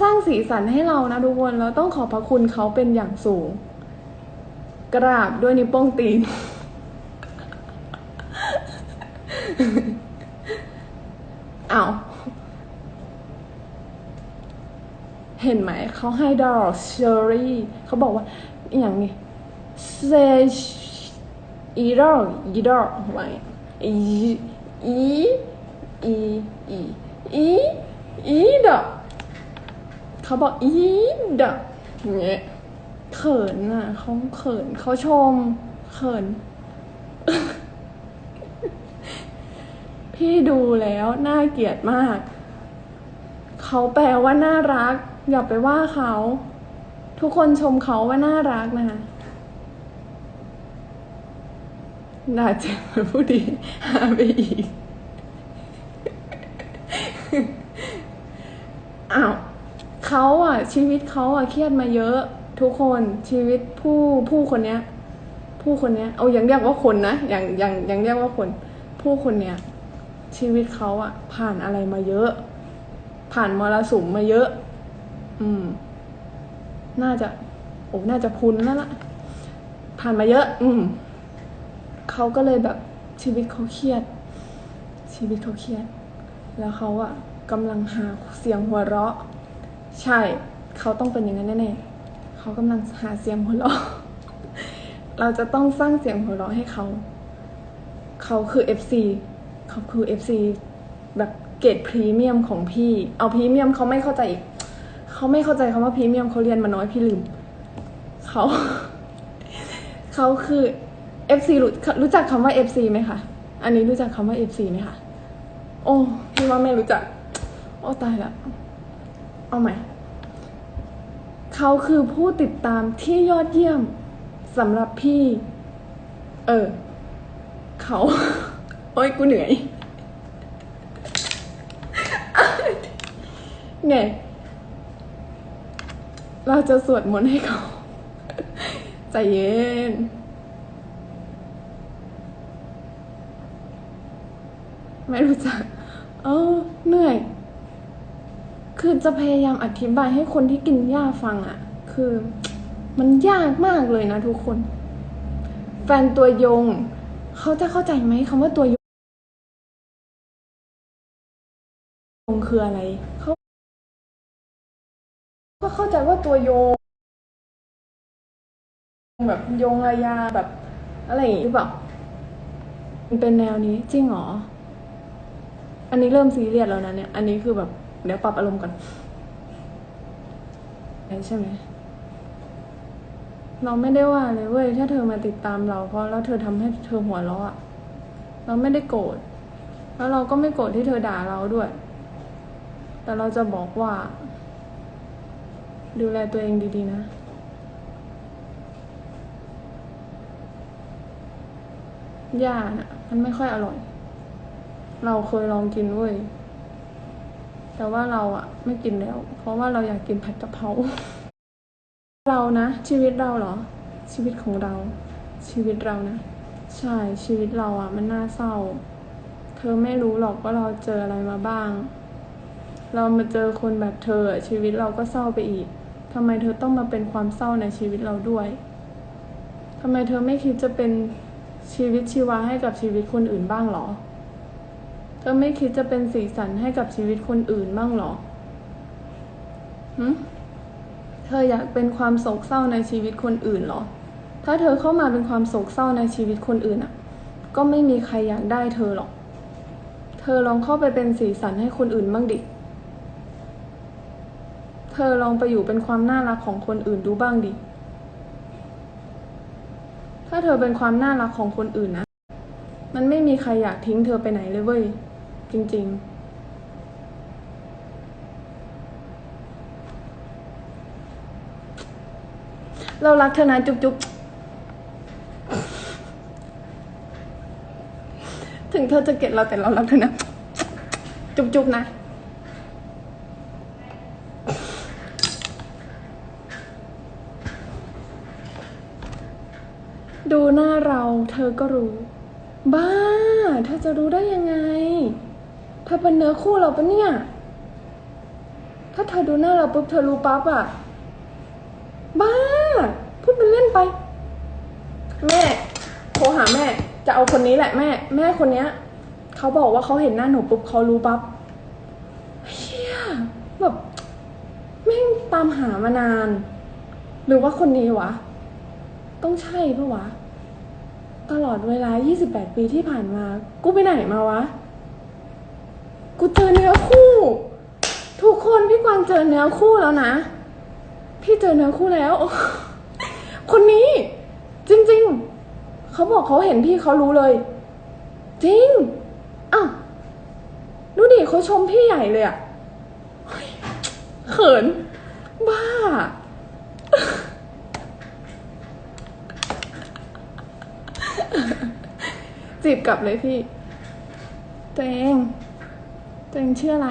สร้างสีสันให้เรานะทุกคนเราต้องขอบพระคุณเขาเป็นอย่างสูง กราบด้วยนิ้วโป้งตีนอ้าวเห็นไหมเขาให้ดอกเชอรี่เขาบอกว่าอหย่างนี้เซอีดอกอีดอกไว้อีอีอีอีอีอีดอก เขาบอกอีดอกอย่างเงี้ยเขินอะเขาเขินเขาชม เขิน พี่ดูแล้วน่าเกลียดมาก เขาแปลว่าน่ารัก อย่าไปว่าเขา ทุกคนชมเขาว่าน่ารักนะคะด่าเจ็บผู้ดีหาไปอีก อ้าวเขาอะ ชีวิตเขาอะเครียดมาเยอะทุกคนชีวิตผู้ผู้คนเนี้ย ผู้คนเนี้ยเอาอยังเรียกว่าคนนะอยังอยังยังเรียกว่าคน ผู้คนเนี้ยชีวิตเขาอะผ่านอะไรมาเยอะ ผ่านมรสุมมาเยอะ อืม น่าจะโอ้น่าจะพุนแล้วล่ะ ผ่านมาเยอะ อืมเขาก็เลยแบบชีวิตเขาเครียด ชีวิตเขาเครียด แล้วเขาอะกำลังหาเสียงหัวเราะ ใช่ เขาต้องเป็นอย่างนั้นแน่ๆเขากำลังหาเสียงหัวเราะเราจะต้องสร้างเสียงหัวเราะให้เขา เขาคือ FC เขาคือ FC แบบเกรดพรีเมียมของพี่ เอาพรีเมียมเขาไม่เข้าใจอีก เขาไม่เข้าใจคำว่าพรีเมียมเขาเรียนมาน้อยพี่ลืม เขา เขาคือ FC รู้รู้จักคำว่า FC ไหมคะ อันนี้รู้จักคำว่า FC ไหมคะ โอ้ พี่ว่าไม่รู้จัก โอ้ตายละ เอาใหม่ เขาคือผู้ติดตามที่ยอดเยี่ยมสำหรับพี่ เออ เขา โอ้ยกูเหนื่อยไงเราจะสวดมนต์ให้เขา ใจเย็น ไม่รู้จัก เออเหนื่อย คือจะพยายามอธิบายให้คนที่กินหญ้าฟังอะ่ะ คือมันยากมากเลยนะทุกคน แฟนตัวยง เขาจะเข้าใจไหมคำว่าตัวยงคืออะไรเขาก็เข้าใจว่าตัวยง แบบยงระยาแบบ อะไรอย่างงี้หรือเปล่ามันเป็นแนวนี้จริงหรอ อันนี้เริ่มซีเรียสแล้วนะเนี่ย อันนี้คือแบบ เดี๋ยวปรับอารมณ์ก่อนใช่ไหมเราไม่ได้ว่าเลยเว้ยถ้าเธอมาติดตามเราเพราะแล้วเธอทำให้เธอหัวเราะอะเราไม่ได้โกรธแล้วเราก็ไม่โกรธที่เธอด่าเราด้วย แต่เราจะบอกว่า ดูแลตัวเองดีๆนะย่าน่ะมันไม่ค่อยอร่อย เราเคยลองกินเว้ย แต่ว่าเราอะไม่กินแล้ว เพราะว่าเราอยากกินผัดกะเพราเรานะ ชีวิตเราเหรอ ชีวิตของเรา ชีวิตเรานะ ใช่ชีวิตเราอะมันน่าเศร้า เธอไม่รู้หรอกว่าเราเจออะไรมาบ้าง เรามาเจอคนแบบเธอชีวิตเราก็เศร้าไปอีกทำไมเธอต้องมาเป็นความเศร้าในชีวิตเราด้วยทำไมเธอไม่คิดจะเป็นชีวิตชีวาให้กับชีวิตคนอื่นบ้างหรอ เธอไม่คิดจะเป็นสีสันให้กับชีวิตคนอื่นบ้างหรอหึเธออยากเป็นความโศกเศร้าในชีวิตคนอื่นหรอ ถ้าเธอเข้ามาเป็นความโศกเศร้าในชีวิตคนอื่นอะก็ไม่มีใครอยากได้เธอหรอก เธอลองเข้าไปเป็นสีสันให้คนอื่นบ้างดิ เธอลองไปอยู่เป็นความน่ารักของคนอื่นดูบ้างดิ ถ้าเธอเป็นความน่ารักของคนอื่นนะ มันไม่มีใครอยากทิ้งเธอไปไหนเลยเว้ย จริง ๆเรารักเธอนะจุ๊บจุ๊บถึงเธอจะเกลียดเราแต่เรารักเธอนะ จุ๊บจุ๊บนะ ดูหน้าเราเธอก็รู้ บ้า เธอจะรู้ได้ยังไง ธอเป็นเนื้อคู่เราปะเนี่ย ถ้าเธอดูหน้าเราปุ๊บเธอรู้ปั๊บอะบ้า พูดเป็นเล่นไป แม่ โทรหาแม่ จะเอาคนนี้แหละแม่ แม่คนเนี้ยเขาบอกว่าเขาเห็นหน้าหนูปุ๊บเขารู้ปั๊บเฮียแบบแม่งตามหามานาน หรือว่าคนนี้วะ ต้องใช่ปะวะ ตลอดเวลา 28 ปีที่ผ่านมา กูไปไหนมาวะ กูเจอเนื้อคู่ ทุกคนพี่กวางเจอเนื้อคู่แล้วนะ พี่เจอเนื้อคู่แล้ว คนนี้ จริง ๆ เขาบอกเขาเห็นพี่เขารู้เลย จริงอ้าวดูดิเขาชมพี่ใหญ่เลยอะเฮ้ยเขิน บ้า จีบกลับเลยพี่ตัวเอง ตัวเองชื่ออะไร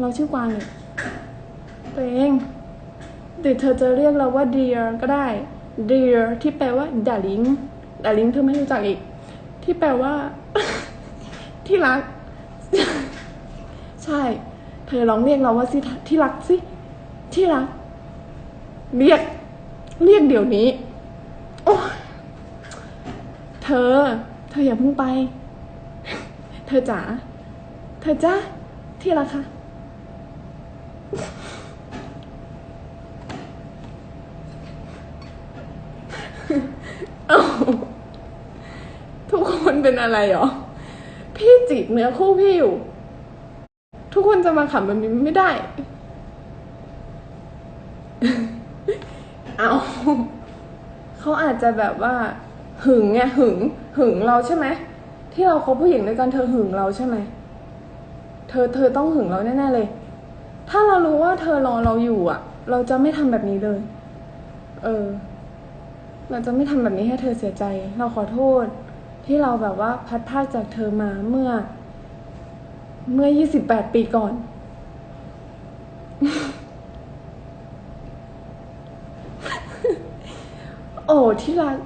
เราชื่อกวางเนี่ยตัวเองเดี๋ยวเธอจะเรียกเราว่า dear ก็ได้ dear ที่แปลว่า darling darling เธอไม่รู้จักอีก ที่แปลว่า ที่รัก ใช่ เธอลองเรียกเราว่าสิที่รักสิ ที่รัก เรียก เรียกเดี๋ยวนี้ โอ้เธอ เธออย่าเพิ่งไป เธอจ๋า เธอจ้าที่รักคะเอ้าทุกคนเป็นอะไรหรอ พี่จีบเนื้อคู่พี่อยู่ ทุกคนจะมาขำแบบนี้ไม่ได้ เอาเขาอาจจะแบบว่า หึงไงหึง หึงเราใช่ไหมที่เราคบผู้หญิงด้วยกันเธอหึงเราใช่ไหม เธอเธอต้องหึงเราแน่ๆเลย ถ้าเรารู้ว่าเธอรอเราอยู่อะ เราจะไม่ทำแบบนี้เลย เออ เราจะไม่ทำแบบนี้ให้เธอเสียใจ เราขอโทษ ที่เราแบบว่าพัดพาจากเธอมาเมื่อ เมื่อ28ปีก่อน โอ้ที่รัก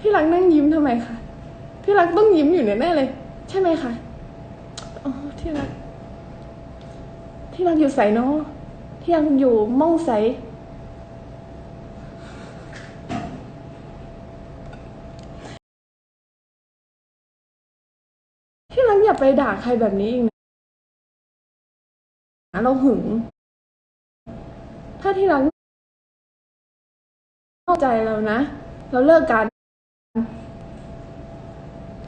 ที่รักนั่งยิ้มทำไมคะที่รักต้องยิ้มอยู่แน่ๆเลย ใช่ไหมคะ อ๋อ ที่รัก ที่รักอยู่ใสเนาะที่รักอยู่ม่องใสที่รักอย่าไปด่าใครแบบนี้อีกนะเราหึง ถ้าที่รักนอกใจเรานะ เราเลิกกัน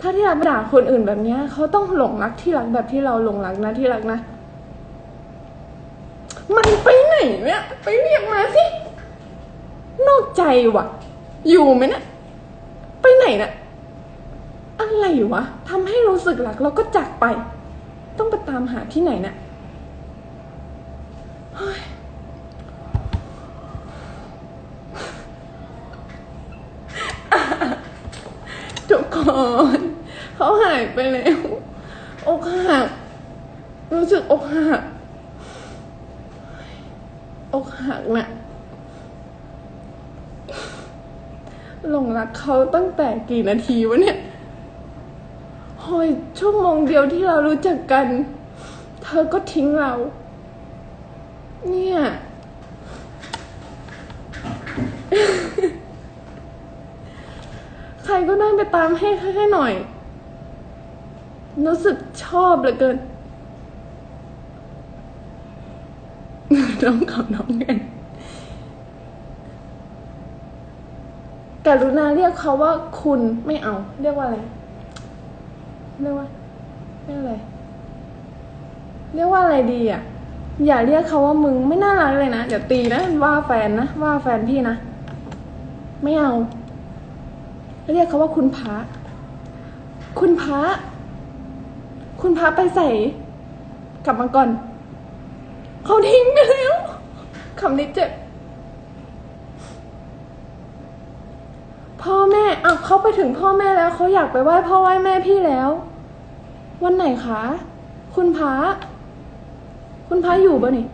ถ้าที่รักไปด่าคนอื่นแบบเนี้ยเขาต้องหลงรักที่รักแบบที่เราหลงรักนะที่รักนะ มันไปไหนเนี่ย ไปเรียกมาสิ นอกใจว่ะ อยู่ไหมเนี่ยไปไหนน่ะอะไรวะทำให้รู้สึกรักแล้วก็จากไป ต้องไปตามหาที่ไหนน่ะเฮ้ยทุกคนเขาหายไปแล้ว อกหักรู้สึกอกหัก หักน่ะหลงรักเขาตั้งแต่กี่นาทีวะเนี่ยโอยชั่วโมงเดียวที่เรารู้จักกัน เธอก็ทิ้งเรา เนี่ย ใครก็ได้ไปตามให้ให้หน่อย รู้สึกชอบเหลือเกิน น้องกับน้องกันกรุณาเรียกเขาว่าคุณไม่เอา เรียกว่าอะไร เรียกว่าเรียกอะไร เรียกว่าอะไรดีอะ อย่าเรียกเขาว่ามึงไม่น่ารักเลยนะ เดี๋ยวตีนะว่าแฟนนะว่าแฟนพี่นะ ไม่เอา เรียกเขาว่าคุณพระคุณพระคุณพระไปใส่ กลับมาก่อน เขาทิ้งไปแล้ว คำนี้เจ็บ พ่อแม่อะเขาไปถึงพ่อแม่แล้วเขาอยากไปไหว้พ่อไหว้แม่พี่แล้ว วันไหนคะ คุณพระคุณพระอยู่ปะนี่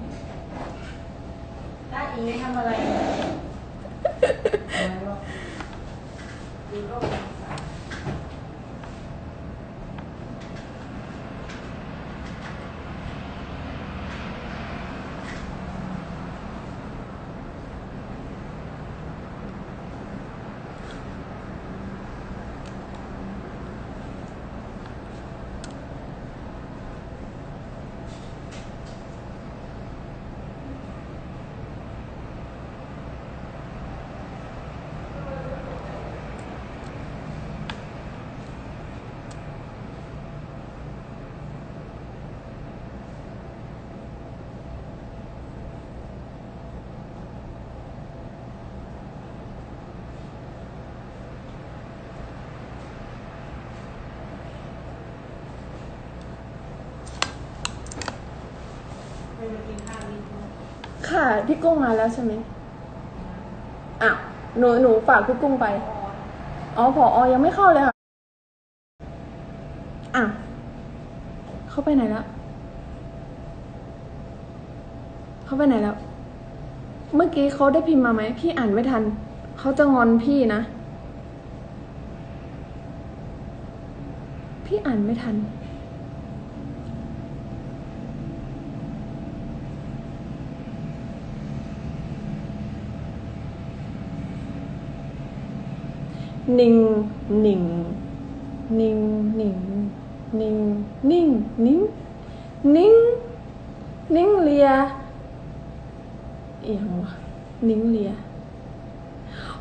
ตาอีทำอะไร ค่ะ พี่กุ้งมาแล้วใช่ไหมอ้าวหนูหนูฝากพี่กุ้งไป อ๋อผออยังไม่เข้าเลยค่ะอ้าวเข้าไปไหนแล้ว เข้าไปไหนแล้ว เมื่อกี้เขาได้พิมพ์มาไหม พี่อ่านไม่ทัน เขาจะงอนพี่นะ พี่อ่านไม่ทัน นิ่งนิ่งนิ่งนิ่งนิ่งนิ่งนิ่งนิ่งนิ่งเลียเอียงวะนิ่งเลีย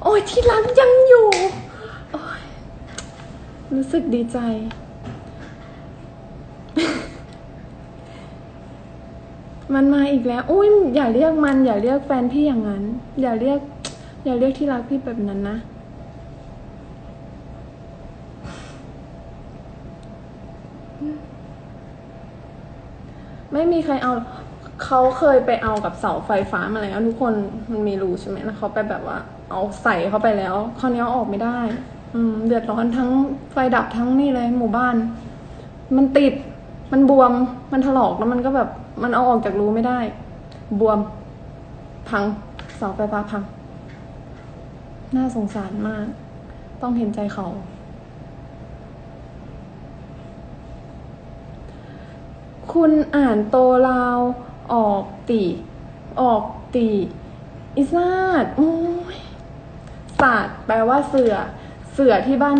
โอ้ยที่รักยังอยู่โอ้ยรู้สึกดีใจ มันมาอีกแล้ว อุ้ยอย่าเรียกมัน อย่าเรียกแฟนพี่อย่างนั้น อย่าเรียก อย่าเรียกที่รักพี่แบบนั้นนะ ไม่มีใครเอาเขาเคยไปเอากับเสาไฟฟ้ามาแล้ว ทุกคนมันมีรูใช่ไหมแล้วเขาไปแบบว่า เอาใส่เข้าไปแล้วคราวนี้เอาออกไม่ได้ อืม เดือดร้อนทั้งไฟดับทั้งนี่เลย หมู่บ้าน มันติด มันบวม มันถลอกแล้วมันก็แบบ มันเอาออกจากรูไม่ได้ บวม พังเสาไฟฟ้าพัง น่าสงสารมาก ต้องเห็นใจเขา คุณอ่านโตลาว ออกตีออกตีอิซาดโอ้ยศาสตร์แปลว่าเสือ เสือที่บ้าน